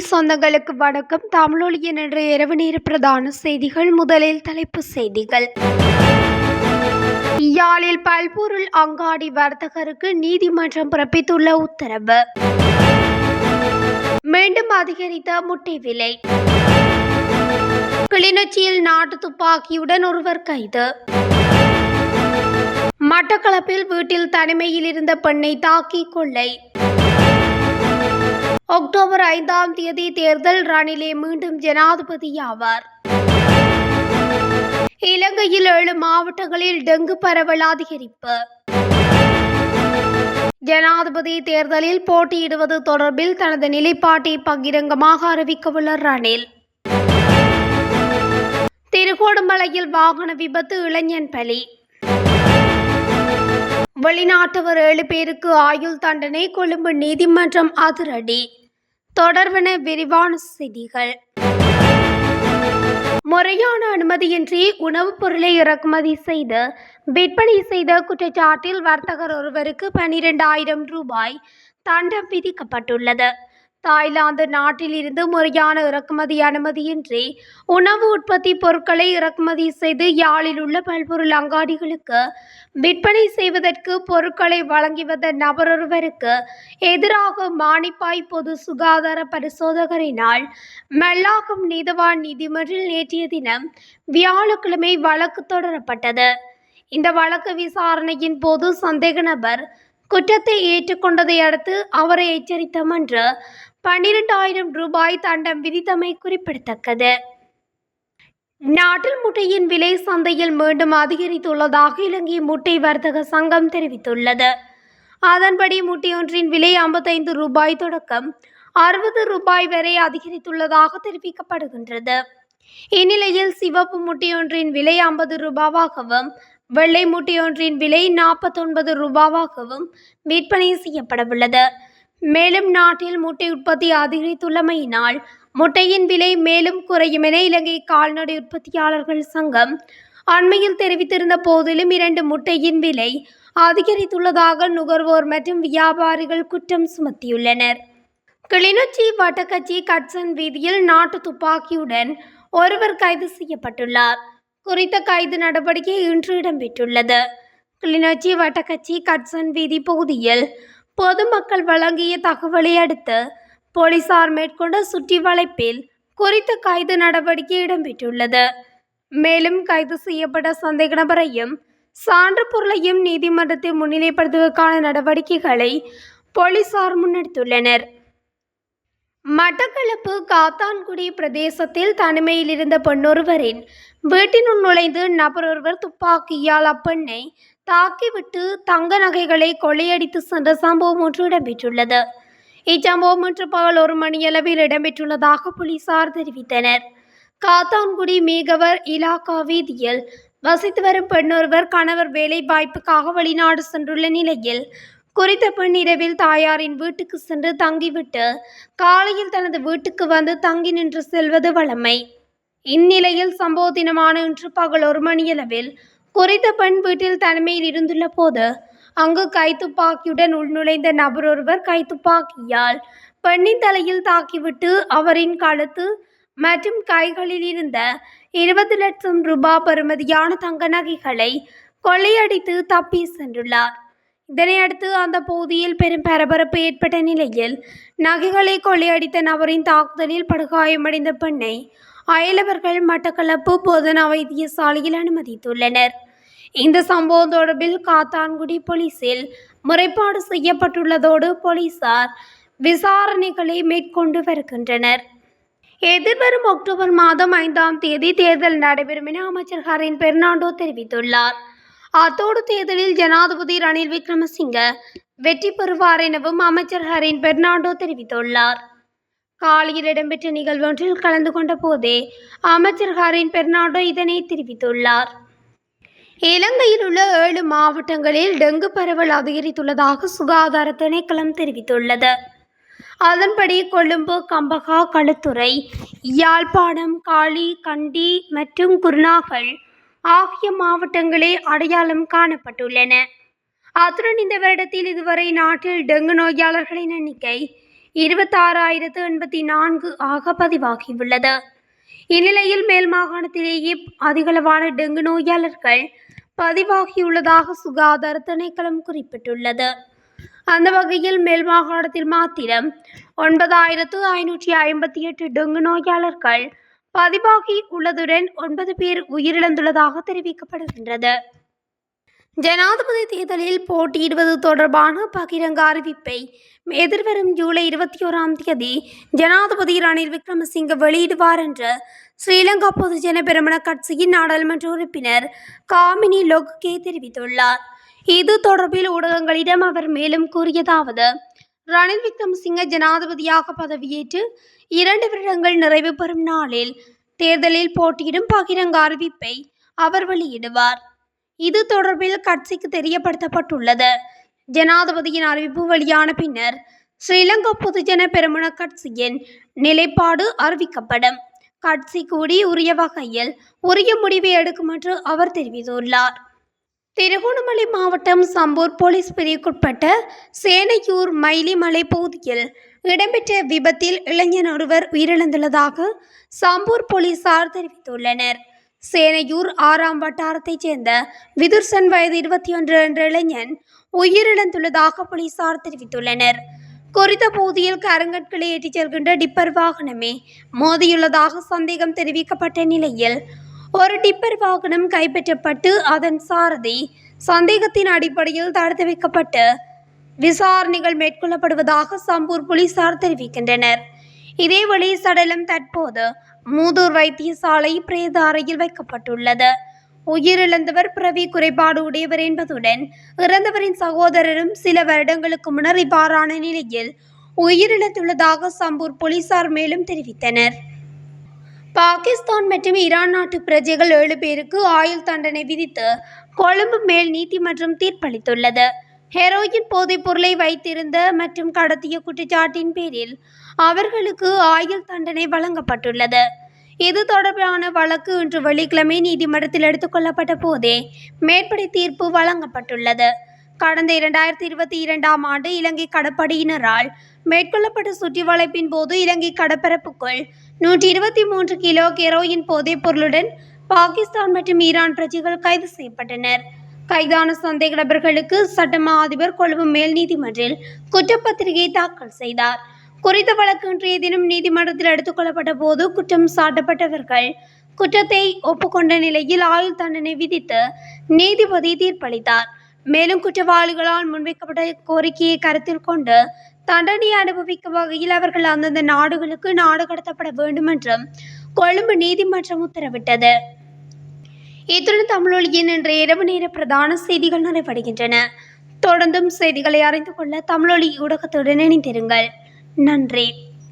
தமிழ் சொந்தங்களுக்கு வணக்கம். தமிழொலியின் என்ற இரவு நேர பிரதான செய்திகள் முதலில் தலைப்பு செய்திகள். யாழில் பல்பொருள் அங்காடி வர்த்தகருக்கு நீதிமன்றம் பிறப்பித்துள்ள உத்தரவு. மீண்டும் அதிகரித்த முட்டை விலை. கிளிநொச்சியில் நாட்டு துப்பாக்கியுடன் ஒருவர் கைது. மட்டக்களப்பில் வீட்டில் தனிமையில் இருந்த பெண்ணை தாக்கி கொள்ளை. அக்டோபர் ஐந்தாம் தேதி தேர்தல் ரணிலே மீண்டும் ஜனாதிபதியாவார் இலங்கையில் ஏழு மாவட்டங்களில் டெங்கு பரவல் அதிகரிப்பு. ஜனாதிபதி தேர்தலில் போட்டியிடுவது தொடர்பில் தனது நிலைப்பாட்டை பகிரங்கமாக அறிவிக்கவுள்ள ரணில். திருகோணமலையில் வாகன விபத்து இளைஞன் பலி. வெளிநாட்டவர் ஏழு பேருக்கு ஆயுள் தண்டனை கொழும்பு நீதிமன்றம் அதிரடி. தொடர்வன விரிவான செய்திகள். முறையான அனுமதியின்றி உணவுப் பொருளை இறக்குமதி செய்து விற்பனை செய்த குற்றச்சாட்டில் வர்த்தகர் ஒருவருக்கு பனிரெண்டாயிரம் ரூபாய் தண்டம் விதிக்கப்பட்டுள்ளது. தாய்லாந்து நாட்டில் இருந்து முறையான இறக்குமதி அனுமதியின்றி உணவு உற்பத்தி பொருட்களை இறக்குமதி செய்து யாழில் உள்ள பல்பொருள் அங்காடிகளுக்கு விற்பனை செய்வதற்கு பொருட்களை வழங்கி வந்த நபரொருவருக்கு எதிராக மானிப்பாய் பொது சுகாதார பரிசோதகரினால் மெல்லாகும் நீதவான் நீதிமன்றில் நேற்றைய தினம் வியாழக்கிழமை வழக்கு தொடரப்பட்டது. இந்த வழக்கு விசாரணையின் போது சந்தேக நபர் குற்றத்தை ஏற்றுக்கொண்டதை அடுத்து அவரை எச்சரித்த மன்று பன்னிரெண்டாயிரம் ரூபாய் தண்டம் விதித்தமை குறிப்பிடத்தக்கது. நாட்டில் முட்டையின் விலை சந்தையில் மீண்டும் அதிகரித்துள்ளதாக இலங்கை முட்டை வர்த்தக சங்கம் தெரிவித்துள்ளது. அதன்படி முட்டையொன்றின் விலை ஐம்பத்தைந்து ரூபாய் தொடக்கம் அறுபது ரூபாய் வரை அதிகரித்துள்ளதாக தெரிவிக்கப்படுகின்றது. இந்நிலையில் சிவப்பு முட்டையொன்றின் விலை ஐம்பது ரூபாவாகவும் வெள்ளை மூட்டையொன்றின் விலை நாற்பத்தொன்பது ரூபாவாகவும் விற்பனை செய்யப்படவுள்ளது. மேலும் நாட்டில் முட்டை உற்பத்தி அதிகரித்துள்ளமையினால் முட்டையின் விலை மேலும் குறையும் என இலங்கை கால்நடை உற்பத்தியாளர்கள் சங்கம் அண்மையில் தெரிவித்திருந்த போதிலும் இரண்டு முட்டையின் விலை அதிகரித்துள்ளதாக நுகர்வோர் மற்றும் வியாபாரிகள் குற்றம் சுமத்தியுள்ளனர். கிளிநொச்சி வட்டக்கச்சி கட்சன் வீதியில் நாட்டு துப்பாக்கியுடன் ஒருவர் கைது செய்யப்பட்டுள்ளார். குறித்த கைது நடவடிக்கை இன்று இடம்பெற்றுள்ளது. கிளிநொச்சி வட்டக்கச்சி கட்சன் வீதி பகுதியில் பொதுமக்கள் வழங்கிய தகவலை அடுத்து போலீசார் மேற்கொண்ட சுற்றி வளைப்பில் குறித்த கைது நடவடிக்கை இடம்பெற்றுள்ளது. மேலும் கைது செய்யப்பட்ட சந்தேக நபரையும் சான்று பொருளையும் நீதிமன்றத்தை முன்னிலைப்படுத்துவதற்கான நடவடிக்கைகளை போலீசார் முன்னெடுத்துள்ளனர். மட்டக்களப்பு காத்தான்குடி பிரதேசத்தில் தனிமையில் இருந்த பெண்ணொருவரின் வீட்டினுள் நுழைந்து நபரொருவர் துப்பாக்கியால் அப்பெண்ணை தாக்கிவிட்டு தங்க நகைகளை கொள்ளையடித்து சென்ற சம்பவம் ஒன்று இடம்பெற்றுள்ளது. இச்சம்பவம் இன்று பகல் ஒரு மணியளவில் இடம்பெற்றுள்ளதாக போலீசார் தெரிவித்தனர். காத்தான்குடி மேகவர் இலாக்கா வீதியில் வசித்து வரும் பெண்ணொருவர் கணவர் வேலை வாய்ப்புக்காக வெளிநாடு சென்றுள்ள நிலையில் குறித்த பெண் இரவில் தாயாரின் வீட்டுக்கு சென்று தங்கிவிட்டு காலையில் தனது வீட்டுக்கு வந்து தங்கி நின்று செல்வது வழமை. இந்நிலையில் சம்பவ தினமான இன்று பகல் ஒரு மணியளவில் குறித்த பெண் வீட்டில் தனிமையில் இருந்துள்ள போது அங்கு கைத்துப்பாக்கியுடன் உள்நுழைந்த நபர் ஒருவர் கைத்துப்பாக்கியால் பெண்ணின் தலையில் தாக்கிவிட்டு அவரின் கழுத்து மற்றும் கைகளில் இருந்த இருபது லட்சம் ரூபாய் பெறுமதியான தங்க நகைகளை கொள்ளையடித்து தப்பி சென்றுள்ளார். இதனையடுத்து அந்த பகுதியில் பெரும் பரபரப்பு ஏற்பட்ட நிலையில் நகைகளை கொள்ளையடித்த நபரின் தாக்குதலில் படுகாயமடைந்த பெண்ணை அயலவர்கள் மட்டக்களப்பு போதனா வைத்தியசாலையில் அனுமதித்துள்ளனர். இந்த சம்பவம் தொடர்பில் காத்தான்குடி போலீசில் முறைப்பாடு செய்யப்பட்டுள்ளதோடு போலீசார் விசாரணைகளை மேற்கொண்டு வருகின்றனர். எதிர்வரும் அக்டோபர் மாதம் ஐந்தாம் தேதி தேர்தல் நடைபெறும் என அமைச்சர் ஹரின் பெர்னாண்டோ தெரிவித்துள்ளார். அத்தோடு தேர்தலில் ஜனாதிபதி ரணில் விக்ரமசிங்க வெற்றி பெறுவார் எனவும் அமைச்சர் ஹரின் பெர்னாண்டோ தெரிவித்துள்ளார். காலையில் இடம்பெற்ற நிகழ்வொன்றில் கலந்து கொண்ட போதே அமைச்சர் ஹரின் பெர்னாண்டோ இதனை தெரிவித்துள்ளார். இலங்கையில் உள்ள ஏழு மாவட்டங்களில் டெங்கு பரவல் அதிகரித்துள்ளதாக சுகாதார திணைக்களம் தெரிவித்துள்ளது. அதன்படி கொழும்பு கம்பகா களுத்துறை யாழ்ப்பாணம் காளி கண்டி மற்றும் குருநாகல் ஆகிய மாவட்டங்களே அடையாளம் காணப்பட்டுள்ளன. அத்துடன் இந்த வருடத்தில் இதுவரை நாட்டில் டெங்கு நோயாளர்களின் எண்ணிக்கை இருபத்தாறாயிரத்து எண்பத்தி நான்கு ஆக பதிவாகியுள்ளது. இந்நிலையில் மேல் மாகாணத்திலேயே அதிகளவான டெங்கு நோயாளர்கள் பதிவாகியுள்ளதாக சுகாதார திணைக்களம் குறிப்பிட்டுள்ளது. அந்த வகையில் மேல் மாகாணத்தில் மாத்திரம் ஒன்பதாயிரத்து ஐநூற்றி ஐம்பத்தி எட்டு டெங்கு நோயாளர்கள் பதிவாகி உள்ளதுடன் ஒன்பது பேர் உயிரிழந்துள்ளதாக தெரிவிக்கப்படுகின்றது. ஜனாதிபதி தேர்தலில் போட்டியிடுவது தொடர்பான பகிரங்க அறிவிப்பை எதிர்வரும் ஜூலை இருபத்தி ஓராம் தேதி ஜனாதிபதி ரணில் விக்ரமசிங்க வெளியிடுவார் என்று ஸ்ரீலங்கா பொதுஜன பெருமன கட்சியின் நாடாளுமன்ற உறுப்பினர் காமினி லொக்கே தெரிவித்துள்ளார். இது தொடர்பில் ஊடகங்களிடம் அவர் மேலும் கூறியதாவது ரணில் விக்ரமசிங்க ஜனாதிபதியாக பதவியேற்று இரண்டு வருடங்கள் நிறைவு பெறும் நாளில் தேர்தலில் போட்டியிடும் பகிரங்க அறிவிப்பை அவர் வெளியிடுவார். இது தொடர்பில் கட்சிக்கு தெரியப்படுத்தப்பட்டுள்ளது. ஜனாதிபதியின் அறிவிப்பு வெளியான பின்னர் ஸ்ரீலங்கா பொதுஜன பெருமன கட்சியின் நிலைப்பாடு அறிவிக்கப்படும். கட்சி கூடி உரிய வகையில் உரிய முடிவை எடுக்கும் என்று அவர் தெரிவித்துள்ளார். திருகோணமலை மாவட்டம் சம்பூர் போலீஸ் பிரிவுக்குட்பட்ட சேனையூர் மயிலிமலை பகுதியில் இடம்பெற்ற விபத்தில் இளைஞன் ஒருவர் உயிரிழந்துள்ளதாக சம்பூர் போலீசார் தெரிவித்துள்ளனர். சேனையூர் ஆறாம் வட்டாரத்தைச் சேர்ந்த விதுர்சன் வயது இருபத்தி ஒன்று என்ற இளைஞன் உயிரிழந்துள்ளதாக போலீசார் தெரிவித்துள்ளனர். குறித்த பகுதியில் கருங்கற்களை ஏற்றிச் செல்கின்ற டிப்பர் வாகனமே மோதியுள்ளதாக சந்தேகம் தெரிவிக்கப்பட்ட நிலையில் ஒரு டிப்பர் வாகனம் கைப்பற்றப்பட்டு அதன் சாரதி சந்தேகத்தின் அடிப்படையில் தடுத்து வைக்கப்பட்டு விசாரணைகள் மேற்கொள்ளப்படுவதாக சம்பூர் போலீசார் தெரிவிக்கின்றனர். இதேவழி சடலம் தற்போது மூதூர் வைத்தியசாலை பிரேத அறையில் வைக்கப்பட்டுள்ளது. உயிரிழந்தவர் பிறவி குறைபாடு உடையவர் என்பதுடன் இறந்தவரின் சகோதரரும் சில வருடங்களுக்கு முன்னர் இவ்வாறான நிலையில் உயிரிழந்துள்ளதாக சம்பூர் போலீசார் மேலும் தெரிவித்தனர். பாகிஸ்தான் மற்றும் ஈரான் நாட்டு பிரஜைகள் ஏழு பேருக்கு ஆயுள் தண்டனை விதித்து கொழும்பு மேல் நீதிமன்றம் தீர்ப்பளித்துள்ளது. ஹெரோயின் போதைப் பொருளை வைத்திருந்த மற்றும் கடத்திய குற்றச்சாட்டின் பேரில் அவர்களுக்கு ஆயுள் தண்டனை வழங்கப்பட்டுள்ளது. இது தொடர்பான வழக்கு இன்று வெள்ளிக்கிழமை நீதிமன்றத்தில் எடுத்துக்கொள்ளப்பட்ட போதே மேற்படி தீர்ப்பு வழங்கப்பட்டுள்ளது. கடந்த இரண்டாயிரத்தி இருபத்தி இரண்டாம் ஆண்டு இலங்கை கடற்படையினரால் மேற்கொள்ளப்பட்ட சுற்றிவளைப்பின் போது இலங்கை கடற்பரப்புக்குள் நூற்றி இருபத்தி மூன்று கிலோ கெரோயின் போதைப் பொருளுடன் பாகிஸ்தான் மற்றும் ஈரான் பிரஜைகள் கைது செய்யப்பட்டனர். கைதான சந்தேக நபர்களுக்கு சட்டமா அதிபர் கொழும்பு மேல் நீதிமன்றில் குற்றப்பத்திரிகை தாக்கல் செய்தார். குறித்த வழக்கு இன்றைய தினம் நீதிமன்றத்தில் எடுத்துக்கொள்ளப்பட்ட போது குற்றம் சாட்டப்பட்டவர்கள் குற்றத்தை ஒப்புக்கொண்ட நிலையில் ஆயுள் தண்டனை விதித்து நீதிபதி தீர்ப்பளித்தார். மேலும் குற்றவாளிகளால் முன்வைக்கப்பட்ட கோரிக்கையை கருத்தில் கொண்டு தண்டனை அனுபவிக்கும் வகையில் அவர்கள் அந்தந்த நாடுகளுக்கு நாடு கடத்தப்பட வேண்டும் என்றும் கொழும்பு நீதிமன்றம் உத்தரவிட்டது. இத்துடன் தமிழொலியின் இன்று இரவு நேர பிரதான செய்திகள் நிறைவடைகின்றன. தொடர்ந்தும் செய்திகளை அறிந்து கொள்ள தமிழொலி ஊடகத்துடன் இணைந்திருங்கள். நன்றி.